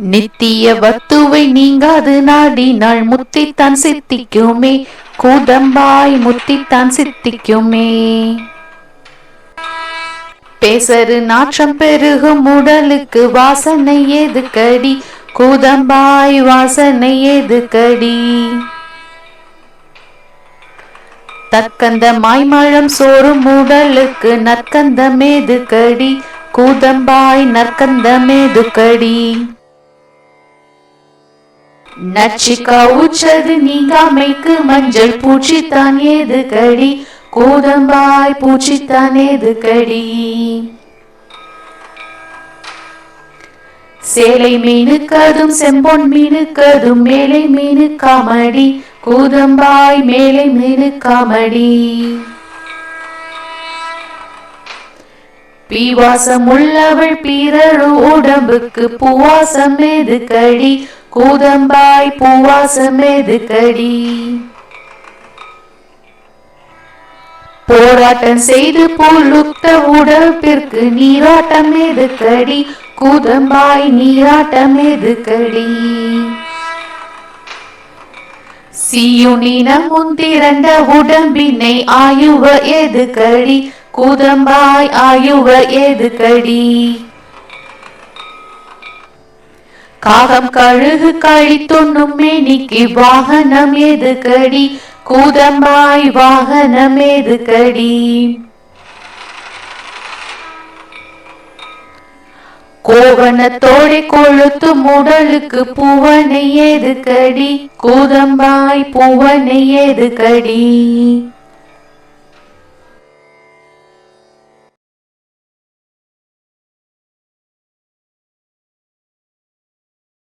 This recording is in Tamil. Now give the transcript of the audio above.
நித்திய வத்துவை நீங்காது நாடினாள் முத்தித்தான் சித்திக்குமே. கூதம்பாய் முத்தித்தான் சித்திக்குமே. பேசரு நாற்றம் பெருகும் உடலுக்கு வாசனை எதுக்கடி? கூதம்பாய் வாசனை எதுக்கடி? தற்கந்த மாய்மழம் சோறும் உடலுக்கு நற்கந்தமேது கடி கூதம்பாய் நற்கந்தமேது கடி நச்சிக்கா உச்சது நீங்காமைக்கு மஞ்சள் பூச்சித்தான் ஏது கடி? கூதம்பாய் பூச்சித்தான் ஏது கடி? சேலை மீனுக்கதும் செம்பொன் மீனுக்கதும் மேலை மீனு காமடி. கூதம்பாய் மேலை மீனு காமடி. பீவாசம் உள்ளவள் பீரழு உடம்புக்கு பூவாசம் எது கடி? கூதம்பாய் பூவாசம் எது போராட்டம் செய்து புழுத்த உடம்பிற்கு நீராட்டம் எதுக்கடி கூதம்பாய் நீராட்டம் எதுக்கடி சியுனின முந்திரண்ட உடம்பினை ஆயுவ எதுக்கடி கடி? கூதம்பாய் ஆயுவ எதுக்கடி கடி? காகம் கழுகு கழித்துண்ணும் மேனிக்கு வாகனம் எது கடி? கூதம்பாய் வாகனம் எது கடி? கோவணத்தோടെ கொழுத்து முடலுக்கு பூவனை ஏது கடி? கூதம்பாய் பூவனை ஏது கடி?